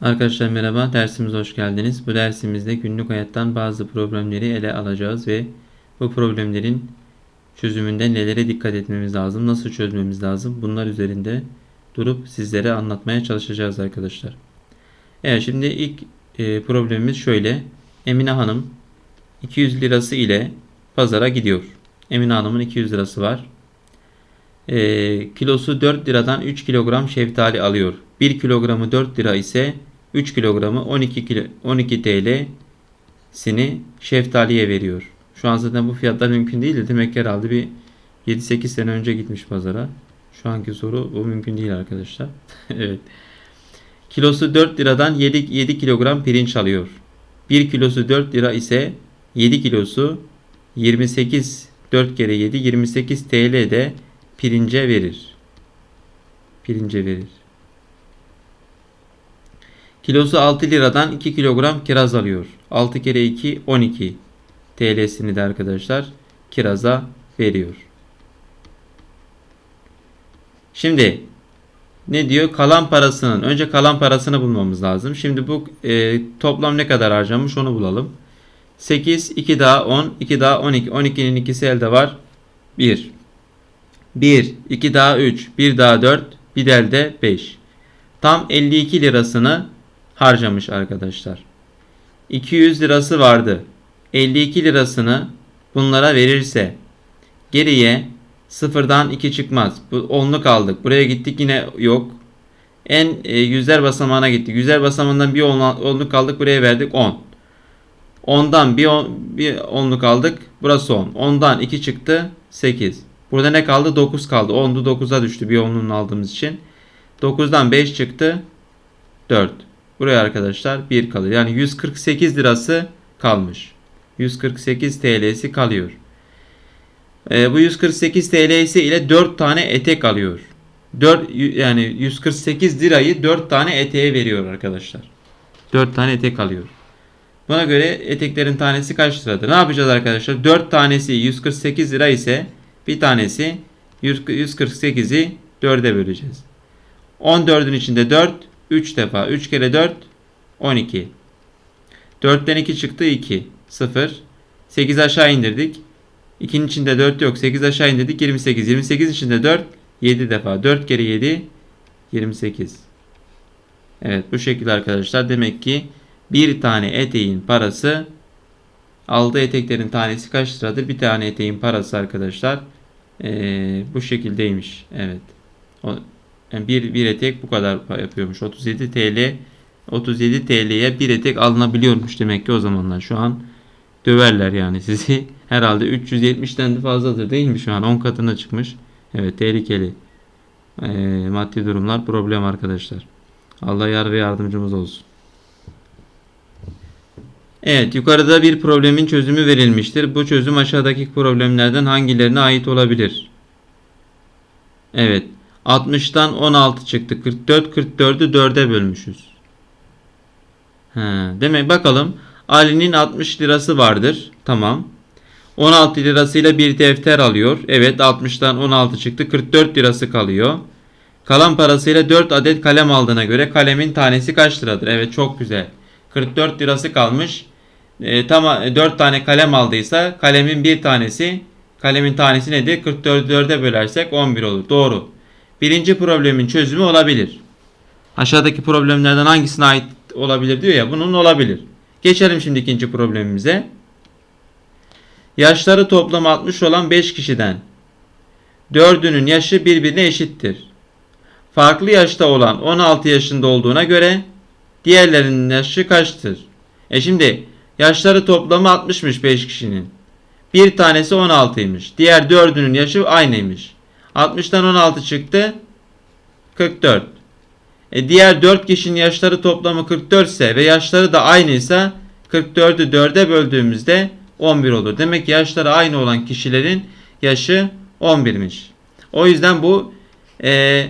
Arkadaşlar merhaba, dersimize hoş geldiniz. Bu dersimizde günlük hayattan bazı problemleri ele alacağız ve bu problemlerin çözümünde nelere dikkat etmemiz lazım, nasıl çözmemiz lazım bunlar üzerinde durup sizlere anlatmaya çalışacağız arkadaşlar. Evet şimdi ilk e, problemimiz şöyle. Emine Hanım 200 lirası ile pazara gidiyor. Emine Hanım'ın 200 lirası var. E, kilosu 4 liradan 3 kilogram şeftali alıyor. 1 kilogramı 4 lira ise 3 kilogramı 12 kilo, 12 TL'sini şeftaliye veriyor. Şu an zaten bu fiyatlar mümkün değil de demek ki herhalde bir 7-8 sene önce gitmiş pazara. Şu anki soru bu mümkün değil arkadaşlar. evet. Kilosu 4 liradan 7, 7 kilogram pirinç alıyor. 1 kilosu 4 lira ise 7 kilosu 28 4 kere 7 28 TL de pirince verir. Pirince verir. Kilosu 6 liradan 2 kilogram kiraz alıyor. 6 kere 2 12 TL'sini de arkadaşlar kiraza veriyor. Şimdi ne diyor? Kalan parasının önce kalan parasını bulmamız lazım. Şimdi bu e, toplam ne kadar harcamış onu bulalım. 8 2 daha 10 2 daha 12 12'nin ikisi elde var. 1 1 2 daha 3 1 daha 4 bir de elde 5. Tam 52 lirasını harcamış arkadaşlar. 200 lirası vardı. 52 lirasını bunlara verirse geriye sıfırdan 2 çıkmaz. Bu onluk aldık. Buraya gittik yine yok. En e, yüzler basamağına gittik. Yüzler basamağından bir on, onluk aldık. Buraya verdik 10. Ondan bir, on, bir onluk aldık. Burası 10. Ondan 2 çıktı 8. Burada ne kaldı? 9 kaldı. 10'du 9'a düştü bir onluğunu aldığımız için. 9'dan 5 çıktı. 4. Buraya arkadaşlar 1 kalır. Yani 148 lirası kalmış. 148 TL'si kalıyor. E, bu 148 TL'si ile 4 tane etek alıyor. 4 yani 148 lirayı 4 tane eteğe veriyor arkadaşlar. 4 tane etek alıyor. Buna göre eteklerin tanesi kaç liradır? Ne yapacağız arkadaşlar? 4 tanesi 148 lira ise bir tanesi 148'i 4'e böleceğiz. 14'ün içinde 4 3 defa. 3 kere 4 12. 4'ten 2 çıktı 2. 0. 8 aşağı indirdik. 2'nin içinde 4 yok. 8 aşağı indirdik 28. 28 içinde 4 7 defa. 4 kere 7 28. Evet bu şekilde arkadaşlar. Demek ki bir tane eteğin parası aldığı eteklerin tanesi kaç liradır? Bir tane eteğin parası arkadaşlar ee, bu şekildeymiş. Evet. O, yani bir, bir etek bu kadar yapıyormuş. 37 TL 37 TL'ye bir etek alınabiliyormuş demek ki o zamanlar. Şu an döverler yani sizi. Herhalde 370'ten de fazladır değil mi şu an? 10 katına çıkmış. Evet tehlikeli. Ee, maddi durumlar problem arkadaşlar. Allah yar ve yardımcımız olsun. Evet yukarıda bir problemin çözümü verilmiştir. Bu çözüm aşağıdaki problemlerden hangilerine ait olabilir? Evet 60'tan 16 çıktı. 44 44'ü 4'e bölmüşüz. He, demek bakalım. Ali'nin 60 lirası vardır. Tamam. 16 lirasıyla bir defter alıyor. Evet 60'tan 16 çıktı. 44 lirası kalıyor. Kalan parasıyla 4 adet kalem aldığına göre kalemin tanesi kaç liradır? Evet çok güzel. 44 lirası kalmış. E, tamam 4 tane kalem aldıysa kalemin bir tanesi kalemin tanesi nedir? 44'ü 4'e bölersek 11 olur. Doğru. Birinci problemin çözümü olabilir. Aşağıdaki problemlerden hangisine ait olabilir diyor ya bunun olabilir. Geçelim şimdi ikinci problemimize. Yaşları toplam 60 olan 5 kişiden 4'ünün yaşı birbirine eşittir. Farklı yaşta olan 16 yaşında olduğuna göre diğerlerinin yaşı kaçtır? E şimdi yaşları toplamı 60'mış 5 kişinin. Bir tanesi 16'ymış. Diğer 4'ünün yaşı aynıymış. 60'tan 16 çıktı. 44. E diğer 4 kişinin yaşları toplamı 44 ise ve yaşları da aynıysa 44'ü 4'e böldüğümüzde 11 olur. Demek ki yaşları aynı olan kişilerin yaşı 11'miş. O yüzden bu e,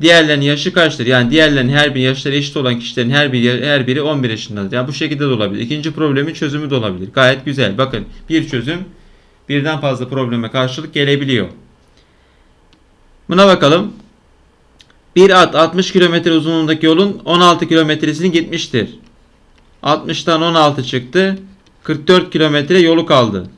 diğerlerinin yaşı kaçtır? Yani diğerlerinin her bir yaşları eşit olan kişilerin her biri her biri 11 yaşındadır. Yani bu şekilde de olabilir. İkinci problemin çözümü de olabilir. Gayet güzel. Bakın bir çözüm birden fazla probleme karşılık gelebiliyor. Buna bakalım. Bir at 60 kilometre uzunluğundaki yolun 16 kilometresini gitmiştir. 60'tan 16 çıktı. 44 kilometre yolu kaldı.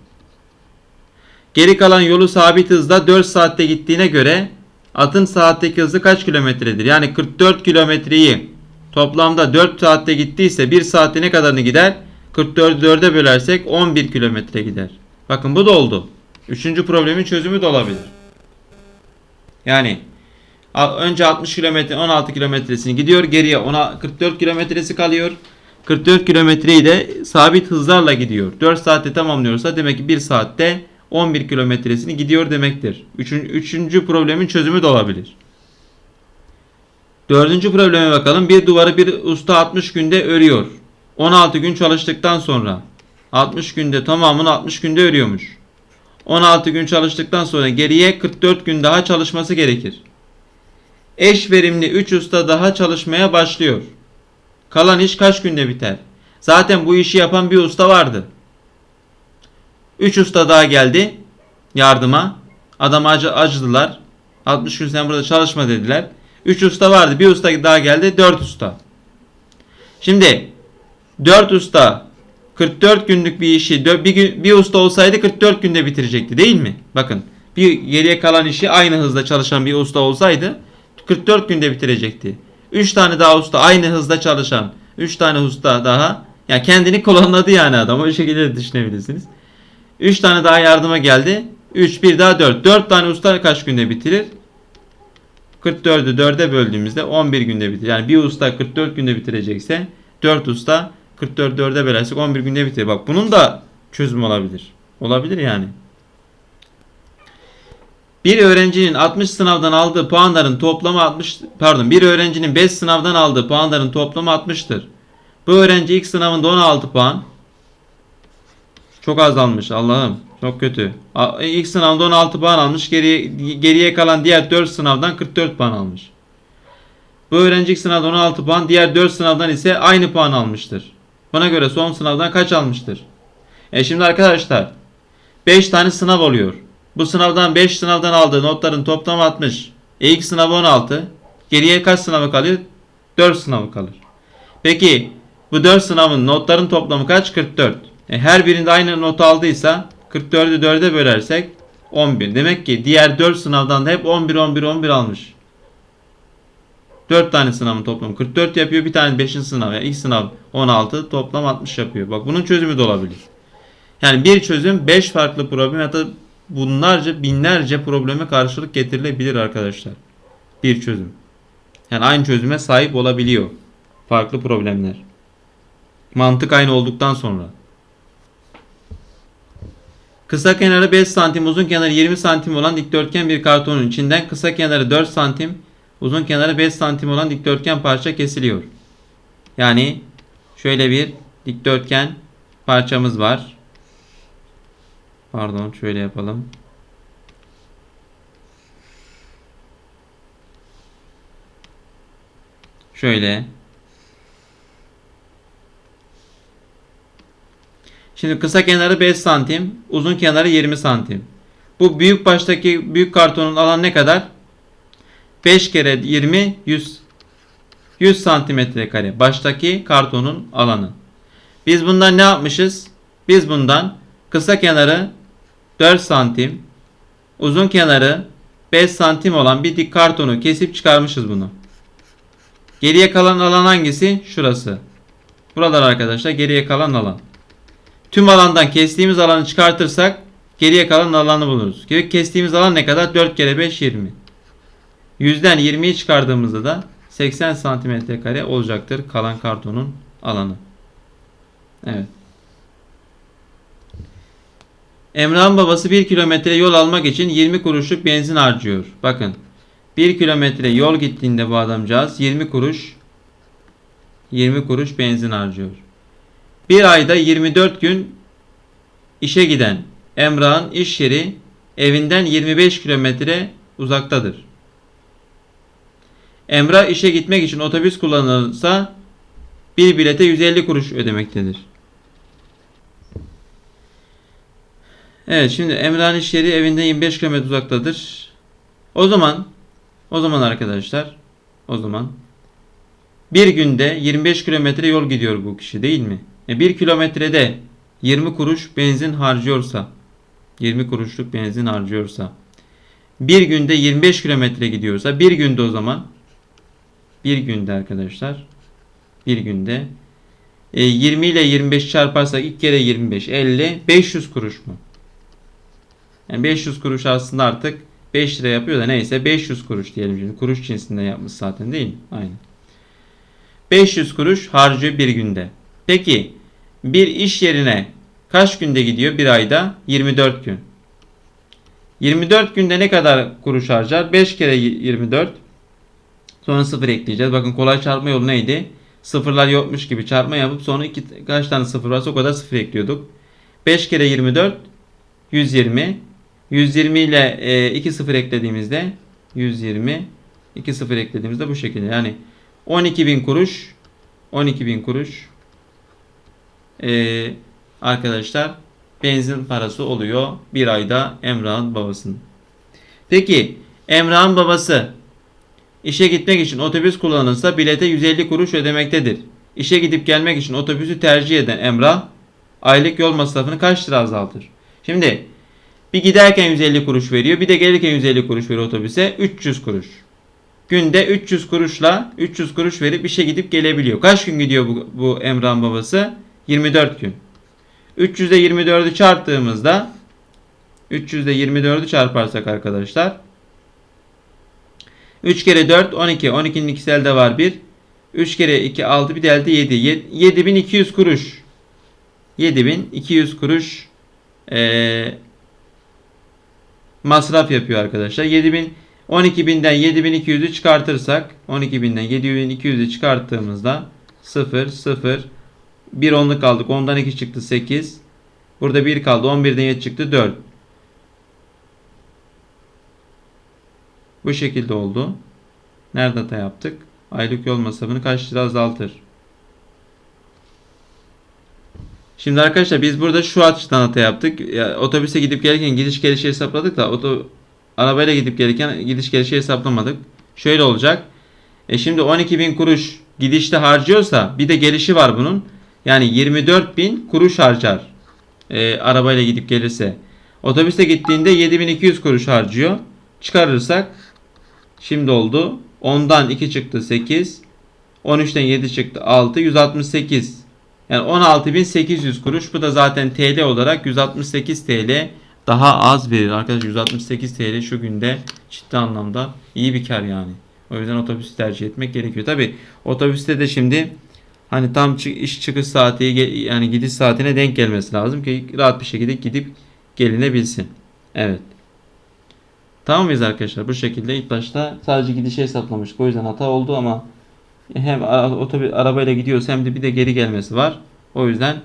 Geri kalan yolu sabit hızda 4 saatte gittiğine göre atın saatteki hızı kaç kilometredir? Yani 44 kilometreyi toplamda 4 saatte gittiyse 1 saatte ne kadarını gider? 44'ü 4'e bölersek 11 kilometre gider. Bakın bu da oldu. Üçüncü problemin çözümü de olabilir. Yani önce 60 kilometre 16 kilometresini gidiyor. Geriye ona 44 kilometresi kalıyor. 44 kilometreyi de sabit hızlarla gidiyor. 4 saatte tamamlıyorsa demek ki 1 saatte 11 kilometresini gidiyor demektir. Üçüncü, üçüncü problemin çözümü de olabilir. Dördüncü probleme bakalım. Bir duvarı bir usta 60 günde örüyor. 16 gün çalıştıktan sonra 60 günde tamamını 60 günde örüyormuş. 16 gün çalıştıktan sonra geriye 44 gün daha çalışması gerekir. Eş verimli 3 usta daha çalışmaya başlıyor. Kalan iş kaç günde biter? Zaten bu işi yapan bir usta vardı. 3 usta daha geldi yardıma. Adam acı, acıdılar. 60 gün sen burada çalışma dediler. 3 usta vardı. Bir usta daha geldi. 4 usta. Şimdi 4 usta 44 günlük bir işi bir, gün, bir usta olsaydı 44 günde bitirecekti değil mi? Bakın bir geriye kalan işi aynı hızda çalışan bir usta olsaydı 44 günde bitirecekti. 3 tane daha usta aynı hızda çalışan 3 tane usta daha yani kendini klonladı yani adam o şekilde de düşünebilirsiniz. 3 tane daha yardıma geldi. 3 bir daha 4. 4 tane usta kaç günde bitirir? 44'ü 4'e böldüğümüzde 11 günde bitirir. Yani bir usta 44 günde bitirecekse 4 usta 44 4'e bölersek 11 günde bitirir. Bak bunun da çözümü olabilir. Olabilir yani. Bir öğrencinin 60 sınavdan aldığı puanların toplamı 60 pardon bir öğrencinin 5 sınavdan aldığı puanların toplamı 60'tır. Bu öğrenci ilk sınavında 16 puan. Çok azalmış Allah'ım. Çok kötü. A- İlk sınavda 16 puan almış. Geriye, geriye kalan diğer 4 sınavdan 44 puan almış. Bu öğrenci ilk sınavda 16 puan, diğer 4 sınavdan ise aynı puan almıştır. Buna göre son sınavdan kaç almıştır? E şimdi arkadaşlar 5 tane sınav oluyor. Bu sınavdan 5 sınavdan aldığı notların toplamı 60. E ilk sınav 16. Geriye kaç sınavı kalıyor? 4 sınavı kalır. Peki bu 4 sınavın notların toplamı kaç? 44. E her birinde aynı not aldıysa 44'ü 4'e bölersek 11. Demek ki diğer 4 sınavdan da hep 11 11 11 almış. 4 tane sınavın toplamı 44 yapıyor. Bir tane 5. sınav yani ilk sınav 16 toplam 60 yapıyor. Bak bunun çözümü de olabilir. Yani bir çözüm 5 farklı problem ya da bunlarca binlerce probleme karşılık getirilebilir arkadaşlar. Bir çözüm. Yani aynı çözüme sahip olabiliyor. Farklı problemler. Mantık aynı olduktan sonra. Kısa kenarı 5 santim, uzun kenarı 20 santim olan dikdörtgen bir kartonun içinden kısa kenarı 4 santim, uzun kenarı 5 santim olan dikdörtgen parça kesiliyor. Yani şöyle bir dikdörtgen parçamız var. Pardon şöyle yapalım. Şöyle. Şimdi kısa kenarı 5 santim, uzun kenarı 20 santim. Bu büyük baştaki büyük kartonun alanı ne kadar? 5 kere 20 100 100 santimetre kare. Baştaki kartonun alanı. Biz bundan ne yapmışız? Biz bundan kısa kenarı 4 santim, uzun kenarı 5 santim olan bir dik kartonu kesip çıkarmışız bunu. Geriye kalan alan hangisi? Şurası. Buralar arkadaşlar geriye kalan alan. Tüm alandan kestiğimiz alanı çıkartırsak geriye kalan alanı buluruz. Kestiğimiz alan ne kadar? 4 kere 5 20. Yüzden 20'yi çıkardığımızda da 80 santimetre kare olacaktır kalan kartonun alanı. Evet. Emrah'ın babası 1 kilometre yol almak için 20 kuruşluk benzin harcıyor. Bakın 1 kilometre yol gittiğinde bu adamcağız 20 kuruş 20 kuruş benzin harcıyor. Bir ayda 24 gün işe giden Emrah'ın iş yeri evinden 25 kilometre uzaktadır. Emrah işe gitmek için otobüs kullanılırsa bir bilete 150 kuruş ödemektedir. Evet şimdi Emrah'ın iş yeri evinden 25 km uzaktadır. O zaman o zaman arkadaşlar O zaman bir günde 25 kilometre yol gidiyor bu kişi değil mi? E 1 kilometrede 20 kuruş benzin harcıyorsa 20 kuruşluk benzin harcıyorsa bir günde 25 kilometre gidiyorsa bir günde o zaman bir günde arkadaşlar bir günde e, 20 ile 25 çarparsak ilk kere 25 50 500 kuruş mu? Yani 500 kuruş aslında artık 5 lira yapıyor da neyse 500 kuruş diyelim şimdi. Kuruş cinsinden yapmış zaten değil mi? Aynen. 500 kuruş harcıyor bir günde. Peki bir iş yerine kaç günde gidiyor bir ayda? 24 gün. 24 günde ne kadar kuruş harcar? 5 kere 24. Sonra 0 ekleyeceğiz. Bakın kolay çarpma yolu neydi? Sıfırlar yokmuş gibi çarpma yapıp sonra iki, kaç tane sıfır varsa o kadar sıfır ekliyorduk. 5 kere 24 120. 120 ile e, 2 sıfır eklediğimizde 120 2 sıfır eklediğimizde bu şekilde. Yani 12.000 kuruş 12.000 kuruş e, arkadaşlar benzin parası oluyor bir ayda Emrah'ın babasının. Peki Emrah'ın babası işe gitmek için otobüs kullanırsa bilete 150 kuruş ödemektedir. İşe gidip gelmek için otobüsü tercih eden Emrah aylık yol masrafını kaç lira azaltır? Şimdi bir giderken 150 kuruş veriyor bir de gelirken 150 kuruş veriyor otobüse 300 kuruş. Günde 300 kuruşla 300 kuruş verip işe gidip gelebiliyor. Kaç gün gidiyor bu, bu Emrah'ın babası? 24 gün. 300 ile 24'ü çarptığımızda 300 ile 24'ü çarparsak arkadaşlar 3 kere 4 12. 12'nin ikisi elde var 1. 3 kere 2 6 bir de elde 7. 7200 kuruş. 7200 kuruş ee, masraf yapıyor arkadaşlar. 7000 12.000'den 7200'ü çıkartırsak 12.000'den 7200'ü çıkarttığımızda 0 0 1 onluk aldık. 10'dan 2 çıktı 8. Burada 1 kaldı. 11'den 7 çıktı 4. Bu şekilde oldu. Nerede hata yaptık? Aylık yol masrafını kaç lira azaltır? Şimdi arkadaşlar biz burada şu açıdan hata yaptık. Ya, otobüse gidip gelirken gidiş gelişi hesapladık da oto, arabayla gidip gelirken gidiş gelişi hesaplamadık. Şöyle olacak. E şimdi 12.000 kuruş gidişte harcıyorsa bir de gelişi var bunun. Yani 24.000 kuruş harcar. E, arabayla gidip gelirse. Otobüste gittiğinde 7200 kuruş harcıyor. Çıkarırsak şimdi oldu. 10'dan 2 çıktı 8. 13'ten 7 çıktı 6. 168. Yani 16.800 kuruş. Bu da zaten TL olarak 168 TL daha az verir. Arkadaşlar 168 TL şu günde ciddi anlamda iyi bir kar yani. O yüzden otobüsü tercih etmek gerekiyor. Tabi otobüste de şimdi hani tam iş çıkış saati yani gidiş saatine denk gelmesi lazım ki rahat bir şekilde gidip gelinebilsin. Evet. Tamam mıyız arkadaşlar? Bu şekilde ilk başta sadece gidişi hesaplamıştık. O yüzden hata oldu ama hem otobüs arabayla gidiyorsa hem de bir de geri gelmesi var. O yüzden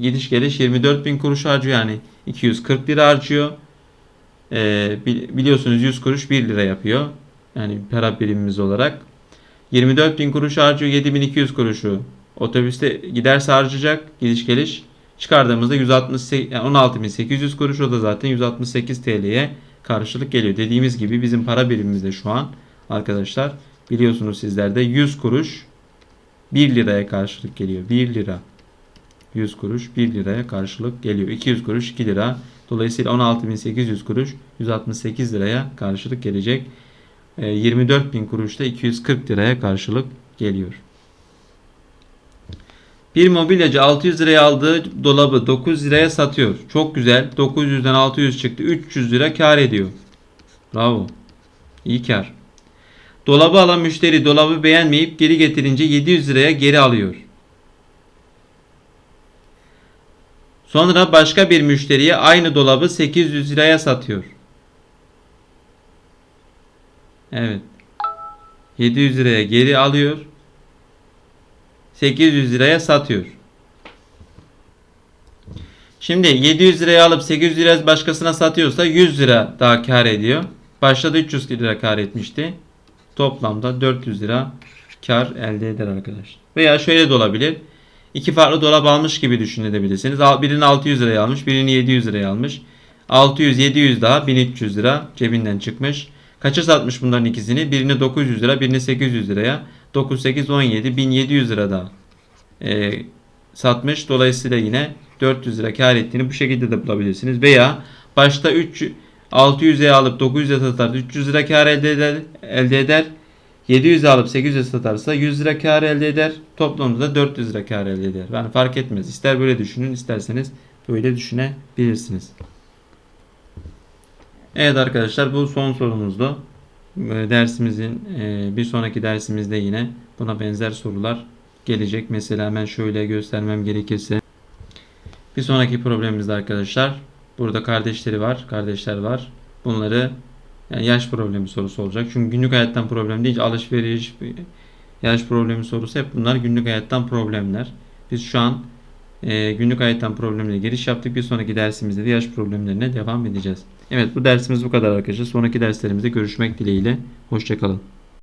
gidiş geliş 24 bin kuruş harcıyor yani 240 lira harcıyor. Ee, biliyorsunuz 100 kuruş 1 lira yapıyor. Yani para birimimiz olarak. 24 bin kuruş harcıyor 7200 kuruşu. Otobüste giderse harcayacak gidiş geliş. Çıkardığımızda 168, yani 16.800 kuruş o da zaten 168 TL'ye karşılık geliyor. Dediğimiz gibi bizim para birimimizde şu an arkadaşlar biliyorsunuz sizlerde 100 kuruş 1 liraya karşılık geliyor. 1 lira. 100 kuruş 1 liraya karşılık geliyor. 200 kuruş 2 lira. Dolayısıyla 16.800 kuruş 168 liraya karşılık gelecek. 24.000 kuruş da 240 liraya karşılık geliyor. Bir mobilyacı 600 liraya aldığı dolabı 9 liraya satıyor. Çok güzel. 900'den 600 çıktı. 300 lira kar ediyor. Bravo. İyi kar. Dolabı alan müşteri dolabı beğenmeyip geri getirince 700 liraya geri alıyor. Sonra başka bir müşteriye aynı dolabı 800 liraya satıyor. Evet. 700 liraya geri alıyor. 800 liraya satıyor. Şimdi 700 liraya alıp 800 liraya başkasına satıyorsa 100 lira daha kar ediyor. Başta 300 lira kar etmişti. Toplamda 400 lira kar elde eder arkadaşlar. Veya şöyle de olabilir. İki farklı dolap almış gibi düşünebilirsiniz. Birini 600 liraya almış, birini 700 liraya almış. 600, 700 daha 1300 lira cebinden çıkmış. Kaça satmış bunların ikisini? Birini 900 lira, birini 800 liraya. 9, 8, 17, 1700 lira da e, satmış. Dolayısıyla yine 400 lira kar ettiğini bu şekilde de bulabilirsiniz. Veya başta 3 600'e alıp 900'e satar 300 lira kar elde eder, elde eder. 700'e alıp 800'e satarsa 100 lira kar elde eder. Toplamda da 400 lira kar elde eder. Yani fark etmez. İster böyle düşünün isterseniz böyle düşünebilirsiniz. Evet arkadaşlar bu son sorumuzdu. Ee, Dersimizin e, bir sonraki dersimizde yine buna benzer sorular gelecek. Mesela hemen şöyle göstermem gerekirse. Bir sonraki problemimizde arkadaşlar burada kardeşleri var, kardeşler var. Bunları yani yaş problemi sorusu olacak. Çünkü günlük hayattan problem değil, alışveriş, yaş problemi sorusu hep bunlar günlük hayattan problemler. Biz şu an e, günlük hayattan problemine giriş yaptık. Bir sonraki dersimizde de yaş problemlerine devam edeceğiz. Evet bu dersimiz bu kadar arkadaşlar. Sonraki derslerimizde görüşmek dileğiyle. Hoşçakalın.